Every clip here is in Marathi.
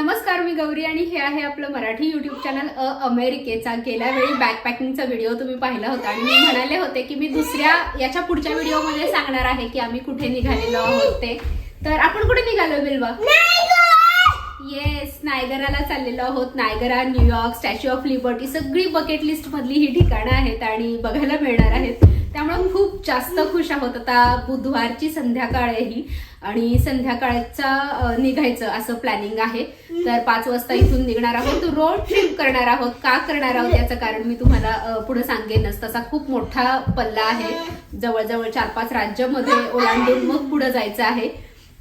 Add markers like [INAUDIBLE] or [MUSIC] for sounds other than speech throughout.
नमस्कार मी गौरी आणि हे आहे आपलं मराठी युट्यूब चॅनल अ अमेरिकेचा. गेल्या वेळी बॅकपॅकिंगचा व्हिडिओ तुम्ही पाहिला होता आणि मी म्हणाले होते की मी दुसऱ्या याच्या पुढच्या व्हिडिओमध्ये सांगणार आहे की आम्ही कुठे निघालेलो आहोत ते. तर आपण कुठे निघालो बिलवा? येस नायगराला चाललेलो आहोत. Niagara New York Statue of Liberty सगळी बकेट लिस्ट मधली ही ठिकाणं आहेत आणि बघायला मिळणार आहेत. त्यामुळे खूप जास्त खुश आहोत. आता बुधवारची संध्याकाळ आहे ही आणि संध्याकाळचा निघायचं असं प्लॅनिंग आहे. तर पाच वाजता इथून निघणार आहोत. रोड ट्रिप करणार आहोत. का करणार आहोत याचं कारण मी तुम्हाला पुढे सांगेनच तसा खूप मोठा पल्ला आहे. जवळजवळ चार पाच राज्यामध्ये ओलांडून मग पुढे जायचं आहे.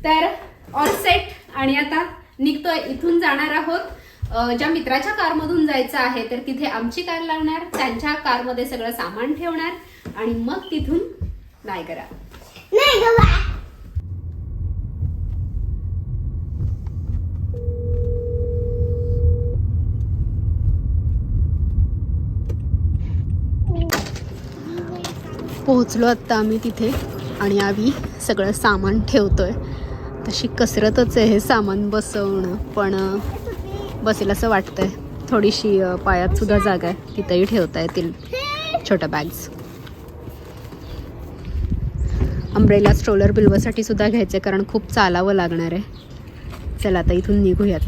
तर ऑल सेट आणि आता निघतोय. इथून जाणार आहोत. ज्या मित्राच्या कारमधून जायचं आहे तर तिथे आमची कार लागणार त्यांच्या कारमध्ये सगळं सामान ठेवणार. आणि मग तिथून नाही करा. नाही. पोहोचलो आत्ता आम्ही तिथे आणि आम्ही सगळं सामान ठेवतोय. तशी कसरतच आहे हे सामान बसवणं पण. बसेल असं वाटतंय. थोडीशी पायात सुद्धा जागा आहे. तिथंही ठेवता येतील. छोट्या बॅग्स अम्ब्रेला स्ट्रोलर बिल्वसाठी सुद्धा घ्यायचं आहे कारण खूप चालावं लागणार आहे. चला आता इथून निघूयात.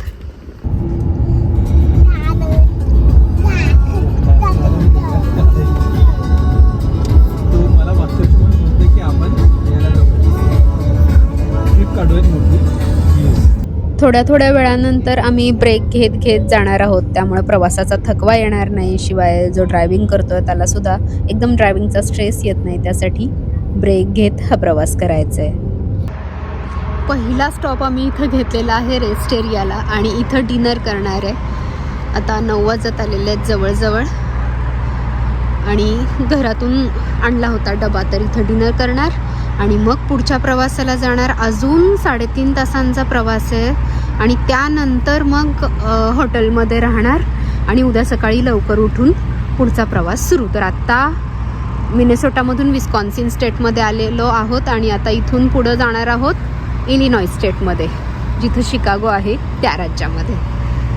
थोड्या थोड्या वेळानंतर आम्ही ब्रेक घेत घेत जाणार आहोत. त्यामुळे प्रवासाचा थकवा येणार नाही. शिवाय जो ड्रायव्हिंग करतोय त्याला सुद्धा एकदम ड्रायव्हिंगचा स्ट्रेस येत नाही त्यासाठी. ब्रेक घेत हा प्रवास करायचा आहे पहिला स्टॉप आम्ही इथं घेतलेला आहे रेस्ट एरियाला आणि इथं डिनर करणार आहे. आता नऊ वाजत आलेले आहेत जवळजवळ. आणि घरातून आणला होता डबा तर इथं डिनर करणार. आणि मग पुढच्या प्रवासाला जाणार. अजून साडेतीन तासांचा प्रवास आहे. आणि त्यानंतर मग हॉटेलमध्ये राहणार. आणि उद्या सकाळी लवकर उठून पुढचा प्रवास सुरू. तर आत्ता मिनेसोटामधून विस्कॉन्सिन स्टेटमध्ये आलेलो आहोत आणि आता इथून पुढं जाणार आहोत इलिनॉय स्टेटमध्ये जिथं शिकागो आहे त्या राज्यामध्ये.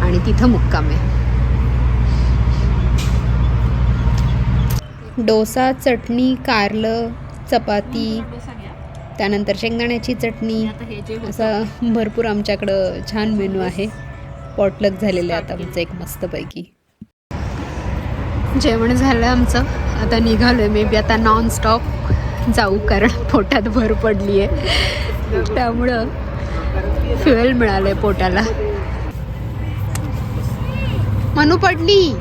आणि तिथं मुक्काम आहे. डोसा चटणी कारलं चपाती त्यानंतर शेंगदाण्याची चटणी असं भरपूर आमच्याकडं छान मेनू आहे. पॉटलक झालेलं आहे आता आमचं एक मस्तपैकी. जेवण झालं आमचं. आता निघालोय. मे बी आता नॉन स्टॉप जाऊ कारण पोटात भर पडली आहे त्यामुळं फ्युएल मिळालंय पोटाला. मनू पडली.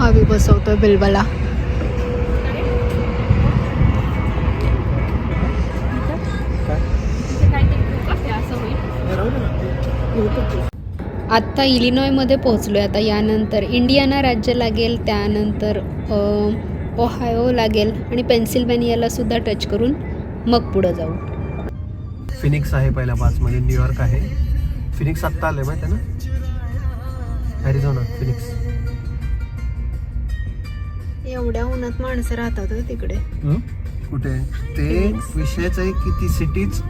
आम्ही बसवतोय बिलबला. आत्ता इलिनॉयमध्ये पोहोचलो आहे आता यानंतर इंडियाना राज्य लागेल त्यानंतर ओहायो लागेल आणि पेन्सिल्वेनियाला सुद्धा टच करून मग पुढं जाऊ. फिनिक्स आहे पहिल्या पाचमध्ये न्यूयॉर्क आहे. फिनिक्स आत्ता आलंय माहिती ना? ॲरिझोना फिनिक्स एवढ्या उन्हात माणसं राहतात तिकडे. कुठे? ते विषयच आहे की ती सिटीच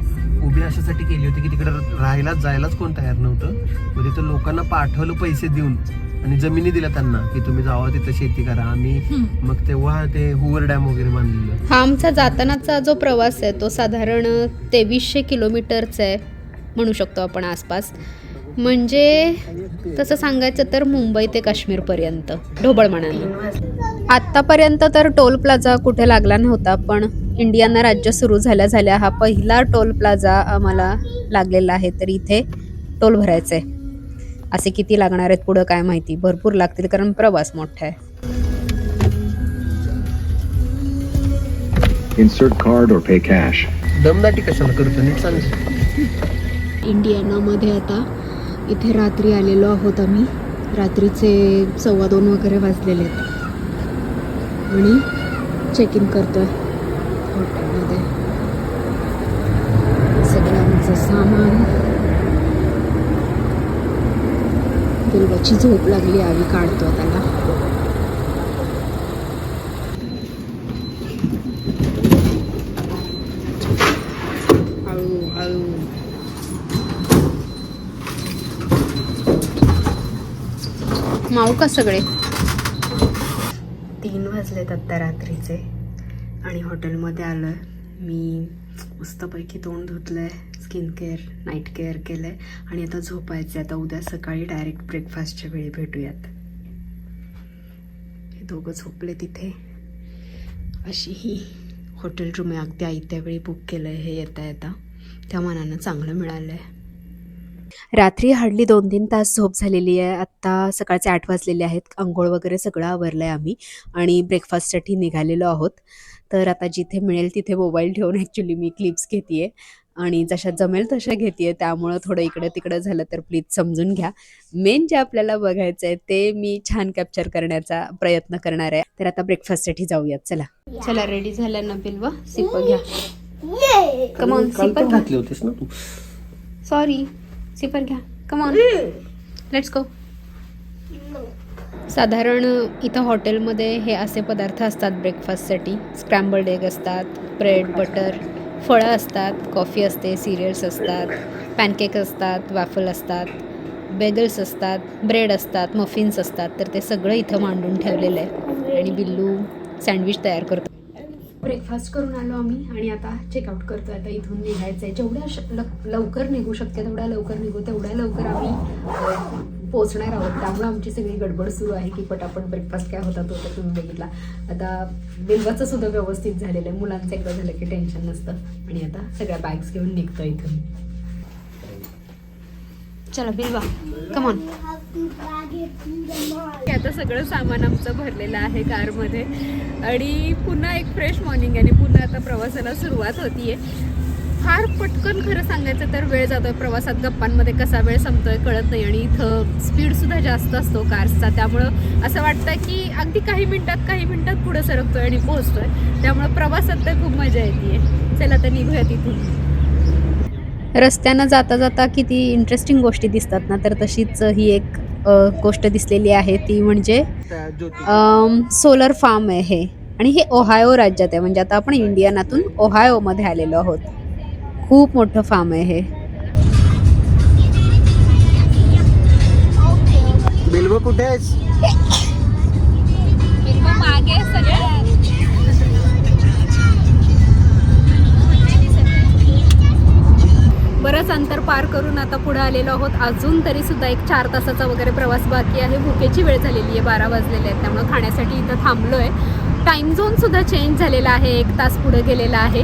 उभी अशासाठी केली होती की तिकडे राहायलाच जायलाच कोण तयार नव्हतं. मग तिथं लोकांना पाठवलं पैसे देऊन आणि जमिनी दिल्या त्यांना की तुम्ही जावा तिथं शेती करा. आम्ही मग तेव्हा ते हुवर डॅम वगैरे बांधलेलं. हा आमचा जातानाचा जो प्रवास आहे तो साधारण तेवीसशे किलोमीटरचा आहे म्हणू शकतो आपण आसपास. म्हणजे तसं सांगायचं तर मुंबई ते काश्मीरपर्यंत ढोबळमानानं आत्तापर्यंत तर टोल प्लाझा कुठे लागला नव्हता पण इंडियाना राज्य सुरू झाल्या झाल्या हा पहिला टोल प्लाझा आम्हाला लागलेला आहे तर इथे टोल भरायचं आहे असे किती लागणार आहेत पुढं काय माहिती? भरपूर लागतील कारण प्रवास मोठा आहे. Insert card or pay cash. दमदाटी कशाला करतो? नीट सांग. इंडियानामध्ये आता इथे रात्री आलेलो आहोत आम्ही. रात्रीचे सव्वा दोन वगैरे वाजलेले आहेत. आणि चेक इन करतो आहे हॉटेलमध्ये सगळं आमचं सामान. दुर्गाची झोप लागली आम्ही काढतो त्याला. हळू माऊ का सगळे? तीन वाजलेत आत्ता रात्रीचे. आणि हॉटेलमध्ये आलो आहे मी मस्तपैकी तोंड धुतलं आहे स्किन केअर नाईट केअर केलं आहे आणि आता झोपायचं आहे आता उद्या सकाळी डायरेक्ट ब्रेकफास्टच्या वेळी भेटूयात. हे दोघं झोपले तिथे. अशी ही हॉटेल रूम आहे. अगदी आयत्या वेळी बुक केलं आहे हे येता येता. त्या मनानं चांगलं मिळालं आहे रात्री हार्डली दोन तीन तास झोप झालेली आहे. आत्ता सकाळचे आठ वाजलेले आहेत. आंघोळ वगैरे सगळं आवरलं आहे आम्ही आणि ब्रेकफास्टसाठी निघालेलो आहोत. तर आता जिथे मिळेल तिथे मोबाईल ठेवून ॲक्च्युली मी क्लिप्स घेते आहे आणि जशा जमेल तशा घेते त्यामुळं थोडं इकडं तिकडं झालं तर प्लीज समजून घ्या. मेन जे आपल्याला बघायचं आहे ते मी छान कॅप्चर करण्याचा प्रयत्न करणार आहे. तर आता ब्रेकफास्टसाठी जाऊयात. चला. चला रेडी झालं ना बिलवा? सिप घ्या. कमॉन घ्या. घातले होतेस ना तू? सॉरी सिपर घ्या. कमॉन लेट्स गो साधारण इथं हॉटेलमध्ये हे असे पदार्थ असतात ब्रेकफास्टसाठी स्क्रॅम्बल्ड एग असतात ब्रेड बटर फळं असतात कॉफी असते सिरियल्स असतात पॅनकेक असतात वॅफल असतात बेगल्स असतात ब्रेड असतात मफिन्स असतात. तर ते सगळं इथं मांडून ठेवलेलं आहे. आणि बिल्लू सँडविच तयार करतो. ब्रेकफास्ट करून आलो आम्ही आणि आता चेकआउट करतो आता इथून निघायचं आहे जेवढ्या लवकर निघू शकते तेवढ्या लवकर निघू तेवढ्या लवकर आम्ही पोचणार आहोत. त्यामुळे आमची सगळी गडबड सुरू आहे की पटापट ब्रेकफास्ट काय होता तो तर तुम्ही बघितला. आता बिल्वाचं सुद्धा व्यवस्थित झालेलं आहे. मुलांचं एकदा झालं की टेन्शन नसतं. आणि आता सगळ्या बॅग्स घेऊन निघतो इथून. चला बिल्वा कमॉन आता सगळं सामान आमचं भरलेलं आहे कारमध्ये. आणि पुन्हा एक फ्रेश मॉर्निंग आणि पुन्हा आता प्रवासाला सुरुवात होतीये. फार पटकन खरं सांगायचं तर वेळ जातोय प्रवासात. गप्पांमध्ये कसा वेळ संपतोय कळत नाही आणि इथं स्पीड सुद्धा जास्त असतो कार्सचा त्यामुळं असं वाटतं की अगदी काही मिनिटात काही मिनिटात पुढे सरकतोय आणि पोहोचतोय. त्यामुळं प्रवासात तर खूप मजा येते चला तर निघूया तिथून रस्त्यानं जाता जाता किती इंटरेस्टिंग गोष्टी दिसतात ना तर तशीच ही एक गोष्ट दिसलेली आहे. ती म्हणजे सोलर फार्म आहे हे. आणि हे ओहायो राज्यात आहे. म्हणजे आता आपण इंडियानातून ओहायोमध्ये आलेलो आहोत. खूप मोठं फार्म आहे हे. कुठे [LAUGHS] करून आता पुढे आलेलो आहोत. अजून तरी सुद्धा एक चार तासाचा वगैरे प्रवास बाकी आहे. भुकेची वेळ झालेली आहे बारा वाजलेले आहेत. त्यामुळे खाण्यासाठी इथं थांबलो आहे टाईम झोन सुद्धा चेंज झालेला आहे. एक तास पुढे गेलेला आहे.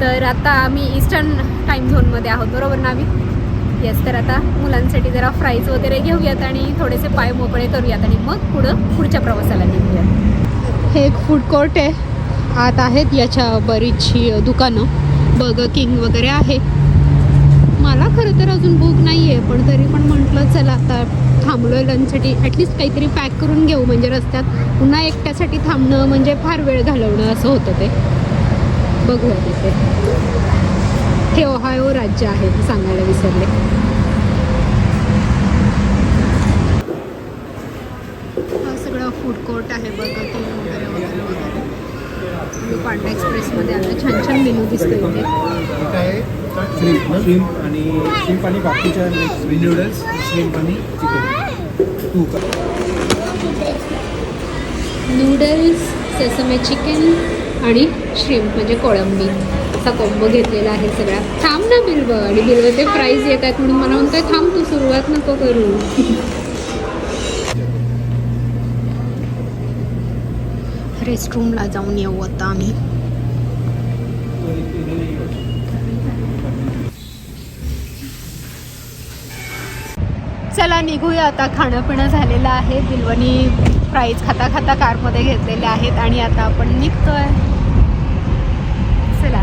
तर आता आम्ही ईस्टर्न टाईम झोनमध्ये आहोत. बरोबर ना आम्ही येस तर आता मुलांसाठी जरा फ्राईज वगैरे घेऊयात आणि थोडेसे पाय मोकळे करूयात आणि मग पुढं पुढच्या प्रवासाला निघूयात हे एक फूड कोर्ट आहे. आत आहेत याच्या बरीचशी दुकानं. बर्गर किंग वगैरे आहे. खरं तर अजून भूक नाही आहे पण तरी पण म्हटलं चला आता थांबलो आहे लंचसाठी ॲटलिस्ट काहीतरी पॅक करून घेऊ म्हणजे रस्त्यात पुन्हा एकट्यासाठी थांबणं म्हणजे फार वेळ घालवणं असं होतं ते. बघूया तिथे. हे ओहायो राज्य आहे सांगायला विसरले. हा सगळं फूड कोर्ट आहे बघा ते. आम्ही पांढरा एक्सप्रेसमध्ये आलं छान छान मेनू दिसतो इथे. श्रीम आणि आणि बाकीच्या नूडल्स श्रीम्प आणि चिकन टू का नूडल्स सेसमे चिकन आणि श्रिम्प म्हणजे कोळंबी. असा कॉम्बो घेतलेला आहे सगळा. थांब ना बिल्व आणि बिल्व ते प्राईज येत आहेत म्हणून मला म्हणतोय थांब तू सुरुवात नको करू. रेस्टरूमला जाऊन येऊ आता आम्ही. चला निघूया आता. खाणं पिणं झालेलं आहे. बिलवणी प्राईज खाता खाता कारमध्ये घेतलेले आहेत आणि आता आपण निघतोय. चला.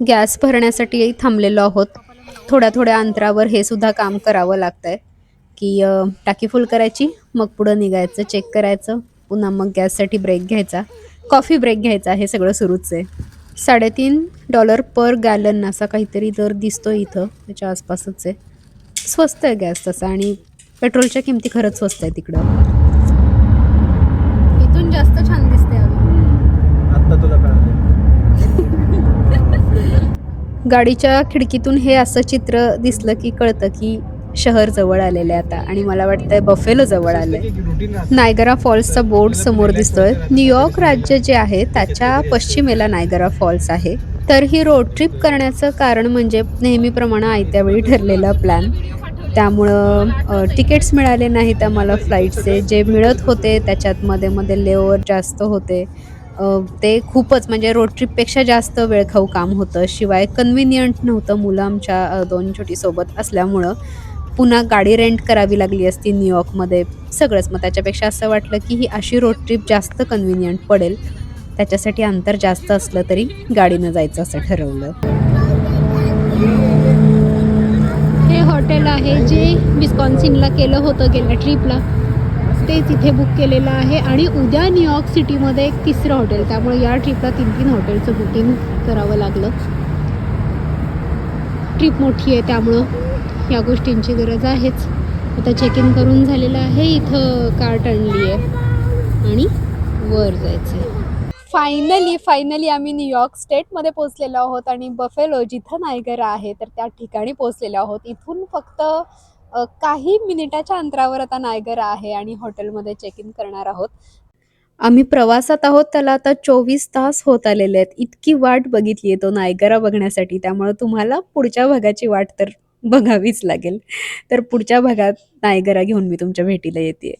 गॅस भरण्यासाठी थांबलेलो आहोत. थोड्या थोड्या अंतरावर हे सुद्धा काम करावं लागतंय. आहे की टाकी फुल करायची मग पुढं निघायचं चेक करायचं. पुन्हा मग गॅससाठी ब्रेक घ्यायचा. कॉफी ब्रेक घ्यायचा हे सगळं सुरूच आहे. साडेतीन डॉलर पर गॅलन असा काहीतरी दर दिसतो इथं त्याच्या आसपासच आहे. स्वस्त आहे गॅस तसा आणि पेट्रोलच्या किमती खरंच स्वस्त आहे तिकडं इथून जास्त छान दिसते आता तुला [LAUGHS] गाडीच्या खिडकीतून हे असं चित्र दिसलं की कळतं की शहर जवळ आलेलं आहे आता. आणि मला वाटतं बफेलो जवळ आले नायगरा फॉल्सचा बोर्ड समोर दिसतोय. न्यूयॉर्क राज्य जे आहे त्याच्या पश्चिमेला नायगरा फॉल्स आहे. तर ही रोड ट्रिप करण्याचं कारण म्हणजे नेहमीप्रमाणे आयत्या वेळी ठरलेला प्लॅन त्यामुळं तिकीट्स मिळाले नाहीत आम्हाला फ्लाईटचे जे मिळत होते त्याच्यात मध्ये मध्ये लेओवर जास्त होते. ते खूपच म्हणजे रोड ट्रिपपेक्षा जास्त वेळखाऊ काम होतं. शिवाय कन्व्हिनियंट नव्हतं मुलं आमच्या दोन छोटी सोबत असल्यामुळं. पुन्हा गाडी रेंट करावी लागली असती न्यूयॉर्कमध्ये सगळंच. मग त्याच्यापेक्षा असं वाटलं की ही अशी रोड ट्रिप जास्त कन्व्हिनियंट पडेल. त्याच्यासाठी अंतर जास्त असलं तरी गाडीनं जायचं असं ठरवलं. हे हॉटेल आहे जे विस्कॉन्सिनला केलं होतं गेल्या ट्रिपला ते तिथे बुक केलेलं आहे आणि उद्या न्यूयॉर्क सिटीमध्ये एक तिसरं हॉटेल त्यामुळे या ट्रिपला तीन तीन हॉटेलचं बुकिंग करावं लागलं. ट्रिप मोठी आहे त्यामुळं. या गोष्टींची गरज आहेच. आता चेक इन करून झालेलं आहे इथं कार्ट आणली आहे. आणि वर जायचं आहे. फायनली फायनली आम्ही न्यूयॉर्क स्टेटमध्ये पोहोचलेलो आहोत आणि बफेलो जिथं नायगरा आहे तर त्या ठिकाणी पोहोचलेलो आहोत. इथून फक्त काही मिनिटाच्या अंतरावर आता नायगरा आहे आणि हॉटेलमध्ये चेक इन करणार आहोत. आम्ही प्रवासात आहोत त्याला आता चोवीस तास होत आलेले आहेत. इतकी वाट बघितली आहे तो नायगरा बघण्यासाठी त्यामुळे तुम्हाला पुढच्या भागाची वाट तर बघावीच लागेल. तर पुढच्या भागात नायगरा घेऊन मी तुमच्या भेटीला येते